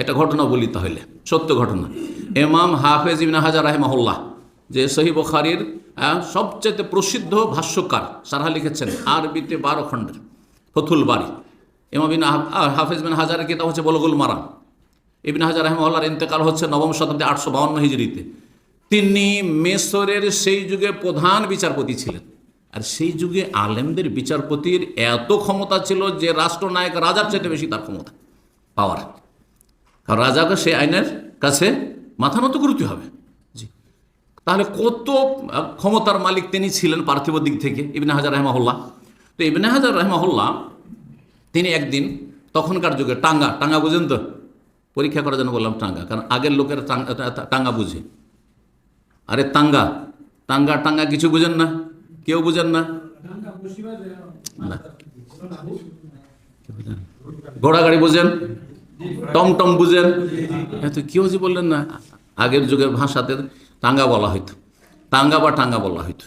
একটা ঘটনা বলি তাহলে, সত্য ঘটনা। এমাম হাফেজ ইবিন হাজার যে সহি বখারির সবচেয়ে প্রসিদ্ধ ভাষ্যকার, সারহা লিখেছেন, আরবিতে বারো খণ্ডের ফথুল বাড়ি বিন হাফেজ বিন হাজারের কিতাব হচ্ছে বলগুল মারাম ইবিন হাজার রহমাল্লার ইন্তেকাল হচ্ছে নবম শতাব্দী আটশো বাউন্ন হিজড়িতে। তিনি মেসরের সেই যুগে প্রধান বিচারপতি ছিলেন। আর সেই যুগে আলেমদের বিচারপতির এত ক্ষমতা ছিল যে রাষ্ট্রনায়ক রাজার চাইতে বেশি তার ক্ষমতা, পাওয়ার। কারণ রাজাকে সেই আইনের কাছে মাথা নত করতে হবে। জি। তাহলে কত ক্ষমতার মালিক তিনি ছিলেন পার্থিব দিক থেকে ইবনে হাজার রহমাহুল্লাহ। তো ইবনে হাজার রহমাহুল্লাহ তিনি একদিন তখনকার যুগে টাঙ্গা টাঙ্গা বুঝেন তো? পরীক্ষা করার জন্য বললাম টাঙ্গা কারণ আগের লোকের টাঙ্গা টাঙ্গা বুঝে। আরে টাঙ্গা টাঙ্গা টাঙ্গা কিছু বুঝেন না? কেউ বুঝেন না? ঘোড়া গাড়ি বুঝেন? টমটম বুঝেন। এত কি যে বললেন না? আগের যুগের ভাষাতে টাঙ্গা বলা হইতো। টাঙ্গা বা টাঙ্গা বলা হইতো।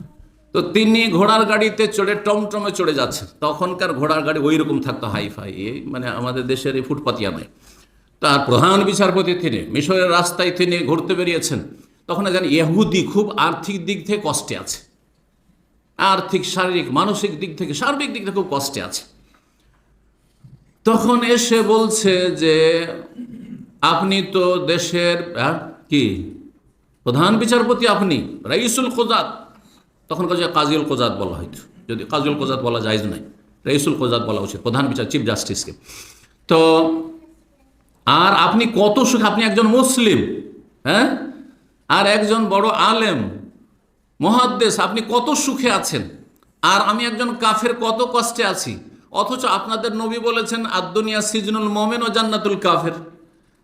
তো তিনি ঘোড়ার গাড়িতে চড়ে টমটমে চড়ে যাচ্ছেন তখনকার ঘোড়ার গাড়ি ওই রকম থাকতো হাই ফাই এই মানে আমাদের দেশের এই ফুটপাতিয়া নয় তার প্রধান বিচারপতি তিনি মিশরের রাস্তায় তিনি ঘুরতে বেরিয়েছেন। তখন জানি ইহুদি খুব আর্থিক দিক থেকে কষ্টে আছে। আর্থিক শারীরিক মানসিক দিক থেকে সার্বিক দিক থেকে খুব কষ্টে আছে। তখন এসে বলছে যে, আপনি তো দেশের কি? প্রধান বিচারপতি আপনি, রাইসুল কোজাত তখন কাজে কাজিউল কোজাত বলা হয়তো যদি কাজুল কোজাত বলা যায় নাই, রাইসুল কোজাত বলা উচিত, প্রধান বিচার, চিফ জাস্টিসকে। তো, আর আপনি কত সুখ, আপনি একজন মুসলিম হ্যাঁ? আর একজন বড় আলেম, মহাদ্দেশ, আপনি কত সুখে আছেন? আর আমি একজন কাফের, কত কষ্টে আছি? অথচ আপনাদের নবী বলেছেন আর দুনিয়া সিজনুল মোমেন ও জান্নাতুল কাফের।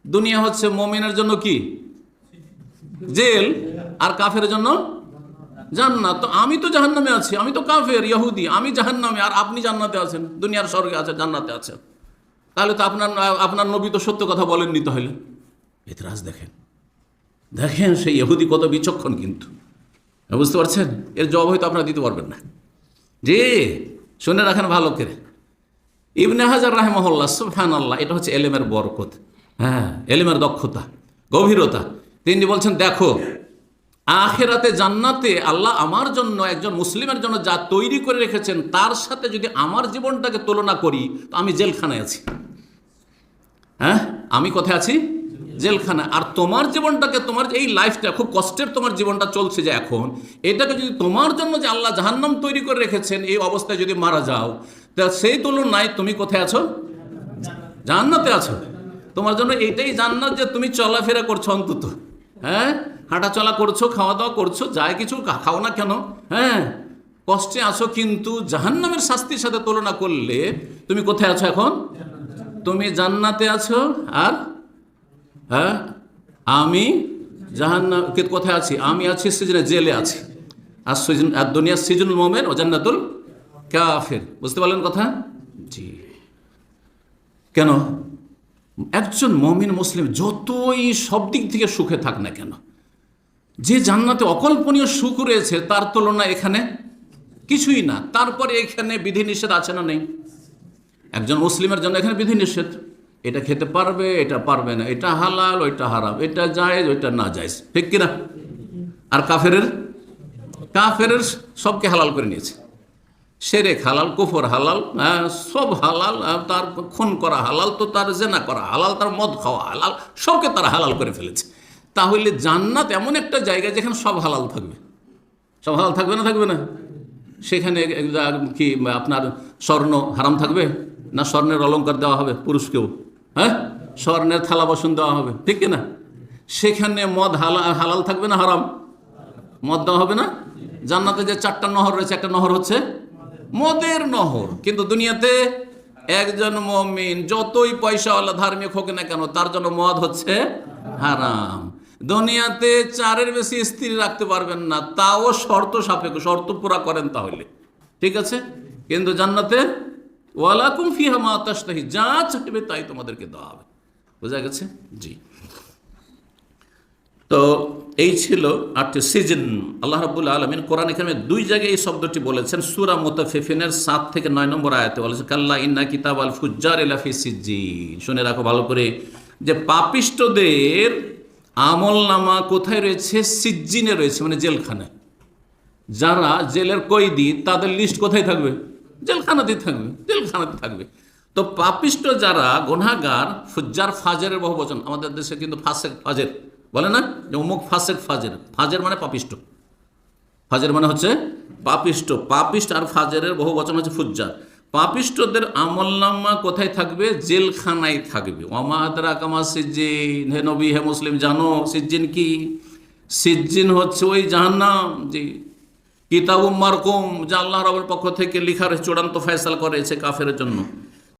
দুনিয়া হচ্ছে মোমেনের জন্য কি? জেল, আর কাফের জন্য জান্নাত। তো আমি তো জাহান্নামে আছি, আমি তো কাফের, ইহুদি, আমি জাহান্নামে, আর আপনি জান্নাতে আছেন, দুনিয়ার স্বর্গে আছেন জান্নাতে আছেন তাহলে তো আপনার আপনার নবী তো সত্য কথা বলেননি তাহলে। এতরাজ দেখেন দেখেন সেই ইহুদি কত বিচক্ষণ কিন্তু। বুঝতে পারছেন? এর জবাব হয়তো আপনারা দিতে পারবেন না। যে, শুনে রাখেন ভালো করে। ইবনে হাজার রাহেমহল্লা সুফহান আল্লাহ এটা হচ্ছে এলেমের বরকত। হ্যাঁ এলেমের দক্ষতা, গভীরতা। তিনি বলছেন, দেখো, আখেরাতে জান্নাতে আল্লাহ আমার জন্য, একজন মুসলিমের জন্য যা তৈরি করে রেখেছেন, তার সাথে যদি আমার জীবনটাকে তুলনা করি, তো আমি জেলখানায় আছি। হ্যাঁ আমি কোথায় আছি? জেলখানা আর তোমার জীবনটাকে, তোমার এই লাইফটা খুব কষ্টের তোমার জীবনটা চলছে যে এখন, এটাকে যদি তোমার জন্য যে আল্লাহ জাহান্নাম তৈরি করে রেখেছেন, এই অবস্থায় যদি মারা যাও তা সেই তুলনায় তুমি কোথায় আছো? জান্নাতে আছো। তোমার জন্য এইটাই জান্নাত যে তুমি চলাফেরা করছ অন্তত। হ্যাঁ? হাঁটা চলা করছ খাওয়া দাওয়া করছ, যাই কিছু খাও না কেন? হ্যাঁ? কষ্টে আছো কিন্তু জাহান্নামের শাস্তির সাথে তুলনা করলে তুমি কোথায় আছো এখন? তুমি জান্নাতে আছো আর হ্যাঁ? আমি জাহান্নাম কে কোথায় আছি? আমি আছি সিজনে জেলে আছি। আর সিজন আর দুনিয়ার সিজনুল মোমেন ও জান্নাতুল কাফের। বুঝতে পারলেন কথা? জি। কেন? একজন মমিন মুসলিম যতই সব দিক থেকে সুখে থাক না কেন, যে জান্নাতে অকল্পনীয় সুখ রয়েছে, তার তুলনা এখানে কিছুই না। তারপরে এখানে বিধিনিষেধ আছে না নেই? একজন মুসলিমের জন্য এখানে বিধিনিষেধ। এটা খেতে পারবে, এটা পারবে না। এটা হালাল, ওইটা হারাম। এটা জায়েজ, ওইটা না জায়েজ। ঠিক কিনা? আর কাফেরের? কাফেরের সবকে হালাল করে নিয়েছে। সেরেক হালাল কুফর হালাল হ্যাঁ, সব হালাল তার খুন করা হালাল তো তার জেনা করা হালাল তার মদ খাওয়া হালাল সবকে তারা হালাল করে ফেলেছে। তাহলে জান্নাত এমন একটা জায়গা যেখানে সব হালাল থাকবে। সব হালাল থাকবে না থাকবে না? সেখানে কি আপনার স্বর্ণ হারাম থাকবে? না স্বর্ণের অলংকার দেওয়া হবে পুরুষকেও? হ্যাঁ? স্বর্ণের থালা বাসন দেওয়া হবে ঠিক না সেখানে মদ হালা হালাল থাকবে না হারাম? মদ দেওয়া হবে না? জান্নাতে যে চারটা নহর রয়েছে একটা নহর হচ্ছে মদের নহর। কিন্তু দুনিয়াতে একজন মমিন যতই পয়সাওয়ালা, ধার্মিক হোক না কেন, তার জন্য মদ হচ্ছে হারাম। দুনিয়াতে চারের বেশি স্ত্রী রাখতে পারবেন না, তাও শর্ত সাপেক্ষ, শর্ত পুরা করেন তাহলে। ঠিক আছে? কিন্তু জান্নাতে ওয়ালাকুম ফিহা মা তাশতাহি, যা চাইবে তাই তোমাদেরকে দেওয়া হবে। বোঝা গেছে? জি। তো এই ছিল আটটি সিজন। আল্লাহ রাবুল আলমিন কোরআন এখানে দুই জায়গায় এই শব্দটি বলেছেন, সুরা মোতাফিফিনের সাত থেকে নয় নম্বর আয়াতে। বলেছেন, কাল্লা ইন্না কিতাব আল ফুজ্জার এলাফি সিজ্জিন। শুনে রাখো ভালো করে যে পাপিষ্টদের আমল নামা কোথায় রয়েছে? সিজ্জিনে রয়েছে মানে জেলখানায়। যারা জেলের কয়েদি, তাদের লিস্ট কোথায় থাকবে? জেলখানাতেই থাকবে জেলখানাতে থাকবে। তো পাপিষ্ট যারা গুনাগার ফুজ্জার ফাজের বহু বচন আমাদের দেশে কিন্তু ফাসেক, ফাজের, বলে না? যে অমুক ফাসেক ফাজের। ফাজের মানে পাপিষ্ট ফাজের মানে হচ্ছে পাপিষ্ট পাপিষ্ট আর ফাজেরের বহু বচন হচ্ছে ফুজ্জার। পাপিষ্টদের আমলনামা কোথায় থাকবে? জেলখানায় থাকবে। ওমাদরা কামা সিজ্জিন। হে নবী, হে মুসলিম, জানো, সিজ্জিন কি? সিজ্জিন হচ্ছে ওই জাহান্নাম জি কিতাবুম মারকুম, যা আল্লাহ রবের পক্ষ থেকে লিখার চূড়ান্ত ফয়সাল করেছে কাফের জন্য।